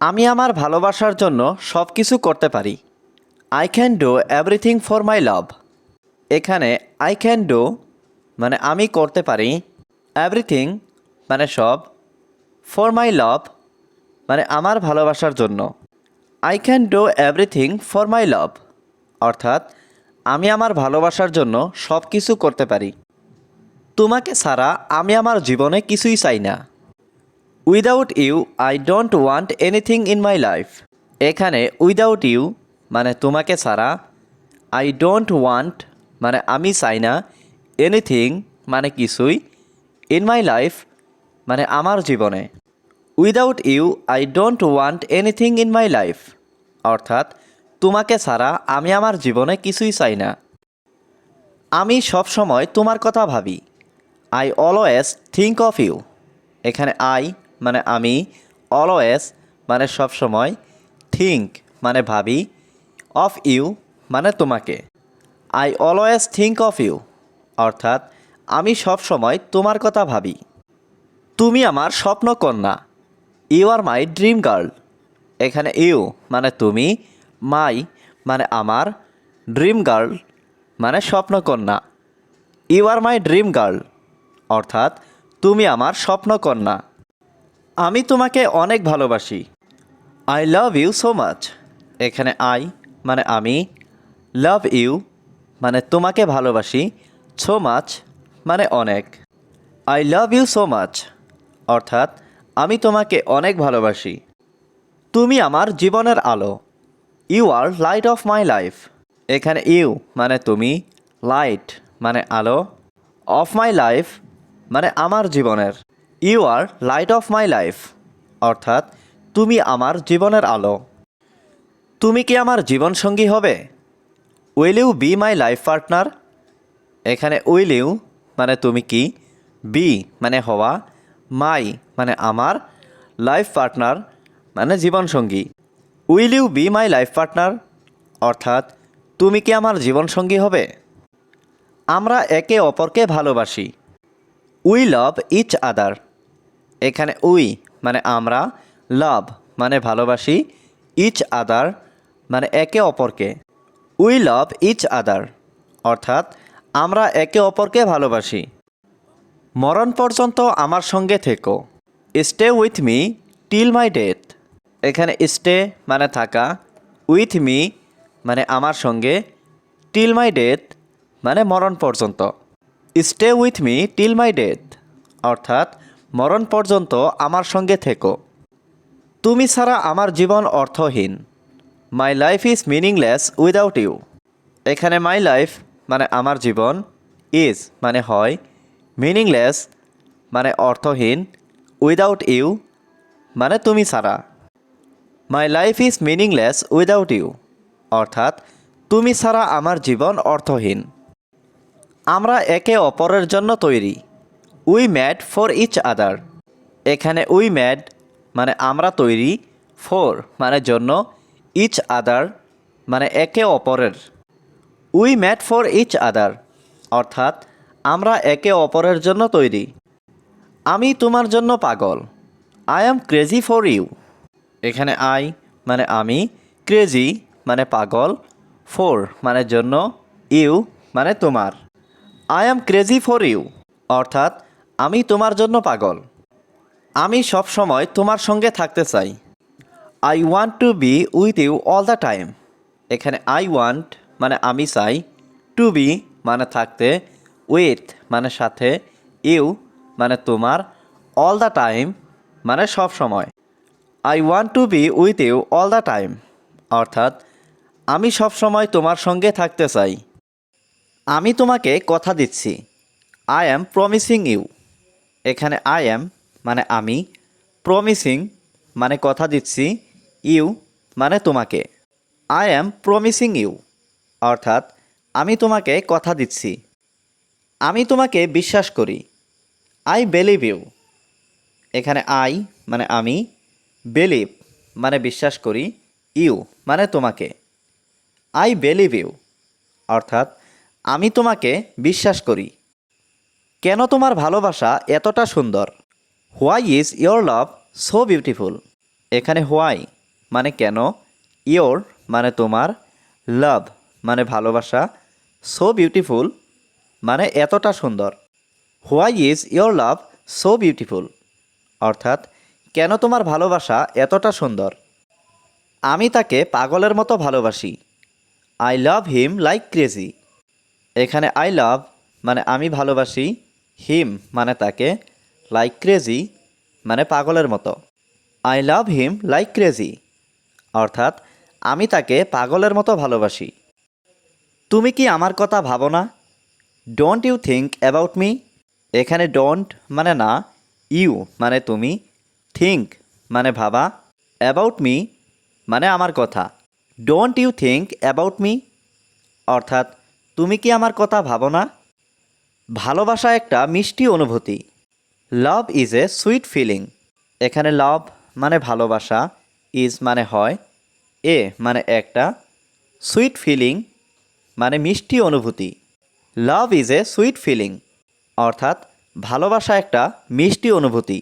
আমি আমার ভালোবাসার জন্য সব কিছু করতে পারি। I can do everything for my love এখানে আই ক্যান ডু মানে আমি করতে পারি এভরিথিং মানে সব ফর মাই লাভ মানে আমার ভালোবাসার জন্য। I can do everything for my love অর্থাৎ আমি আমার ভালোবাসার জন্য সব কিছু করতে পারি। তোমাকে ছাড়া আমি আমার জীবনে কিছুই চাই না। Without you I don't want anything in my life এখানে উইদাউট ইউ মানে তোমাকে ছাড়া আই ডোন্ট ওয়ান্ট মানে আমি চাই না এনিথিং মানে কিছুই ইন মাই লাইফ মানে আমার জীবনে. Without you I don't want anything in my life অর্থাৎ তোমাকে ছাড়া আমি আমার জীবনে কিছুই চাই না। আমি সব সময় তোমার কথা ভাবি। I always think of you এখানে আই মানে আমি অলওয়েজ মানে সব সময় থিঙ্ক মানে ভাবি অফ ইউ মানে তোমাকে। I always think of you অর্থাৎ আমি সব সময় তোমার কথা ভাবি। তুমি আমার স্বপ্ন কন্যা। You are my dream girl এখানে ইউ মানে তুমি মাই মানে আমার ড্রিম গার্ল মানে স্বপ্নকন্যা you are my dream girl অর্থাৎ তুমি আমার স্বপ্নকন্যা আমি তোমাকে অনেক ভালোবাসি। I love you so much এখানে আই মানে আমি। লাভ ইউ মানে তোমাকে ভালোবাসি। সো মাচ মানে অনেক। I love you so much অর্থাৎ আমি তোমাকে অনেক ভালোবাসি। তুমি আমার জীবনের আলো। You are light of my life এখানে ইউ মানে তুমি। লাইট মানে আলো। অফ মাই লাইফ মানে আমার জীবনের। You are light of my life, অর্থাৎ তুমি আমার জীবনের আলো। তুমি কি আমার জীবনসঙ্গী হবে? Will you be my life partner? এখানে উইল ইউ মানে তুমি কি? বি মানে হওয়া। মাই মানে আমার লাইফ পার্টনার মানে জীবনসঙ্গী। Will you be my life partner, অর্থাৎ তুমি কি আমার জীবনসঙ্গী হবে? আমরা একে অপরকে ভালোবাসি। We love each other. এখানে উই মানে আমরা, লাভ মানে ভালোবাসি, ইচ আদার মানে একে অপরকে। উই লাভ ইচ আদার, অর্থাৎ আমরা একে অপরকে ভালোবাসি। মরণ পর্যন্ত আমার সঙ্গে থেকো। Stay with me till my death. এখানে স্টে মানে থাকা, উইথ মি মানে আমার সঙ্গে, টিল মাই ডেথ মানে মরণ পর্যন্ত। Stay with me till my death, অর্থাৎ মরণ পর্যন্ত আমার সঙ্গে থেকো। তুমি ছাড়া আমার জীবন অর্থহীন। My life is meaningless without you এখানে মাই লাইফ মানে আমার জীবন ইজ মানে হয় মিনিংলেস মানে অর্থহীন উইদাউট ইউ মানে তুমি ছাড়া। My life is meaningless without you অর্থাৎ, তুমি ছাড়া আমার জীবন অর্থহীন। আমরা একে অপরের জন্য তৈরি। We made for each other এখানে উই ম্যাড মানে আমরা তৈরি ফর মানে জন্য ইচ আদার মানে একে অপরের। We made for each other অর্থাৎ আমরা একে অপরের জন্য তৈরি। আমি তোমার জন্য পাগল। I am crazy for you এখানে আই মানে আমি ক্রেজি মানে পাগল। ফর মানে জন্য ইউ মানে তোমার। I am crazy for you অর্থাৎ আমি তোমার জন্য পাগল। আমি সব সময় তোমার সঙ্গে থাকতে চাই। I want to be with you all the time এখানে আই ওয়ান্ট মানে আমি চাই। টু বি মানে থাকতে। উইথ মানে সাথে। ইউ মানে তোমার। অল দ্য টাইম মানে সব সময়। I want to be with you all the time অর্থাৎ, আমি সব সময় তোমার সঙ্গে থাকতে চাই। আমি তোমাকে কথা দিচ্ছি। আই অ্যাম প্রমিসিং ইউ এখানে আই অ্যাম মানে আমি প্রমিসিং মানে কথা দিচ্ছি ইউ মানে তোমাকে। আই অ্যাম প্রমিসিং ইউ অর্থাৎ আমি তোমাকে কথা দিচ্ছি। আমি তোমাকে বিশ্বাস করি। আই বিলিভ ইউ এখানে আই মানে আমি বিলিভ মানে বিশ্বাস করি ইউ মানে তোমাকে। আই বিলিভ ইউ অর্থাৎ আমি তোমাকে বিশ্বাস করি। কেন তোমার ভালোবাসা এতটা সুন্দর? Why is your love so beautiful এখানে হোয়াই মানে কেন? ইয়োর মানে তোমার। লাভ মানে ভালোবাসা। সো বিউটিফুল মানে এতটা সুন্দর। Why is your love so beautiful অর্থাৎ, কেন তোমার ভালোবাসা এতটা সুন্দর? আমি তাকে পাগলের মতো ভালোবাসি। I love him like crazy এখানে আই লাভ মানে আমি ভালোবাসি। হিম মানে তাকে লাইক ক্রেজি মানে পাগলের মতো। I love him like crazy অর্থাৎ, আমি তাকে পাগলের মতো ভালোবাসি। তুমি কি আমার কথা ভাবো না? Don't you think about me এখানে ডোন্ট মানে না ইউ মানে তুমি থিঙ্ক মানে ভাবা অ্যাবাউট মি মানে আমার কথা। Don't you think about me অর্থাৎ, তুমি কি আমার কথা ভাবো না? ভালোবাসা একটা মিষ্টি অনুভূতি। Love is a sweet feeling এখানে লাভ মানে ভালোবাসা ইজ মানে হয়, এ মানে একটা সুইট ফিলিং মানে মিষ্টি অনুভূতি। Love is a sweet feeling অর্থাৎ ভালোবাসা একটা মিষ্টি অনুভূতি।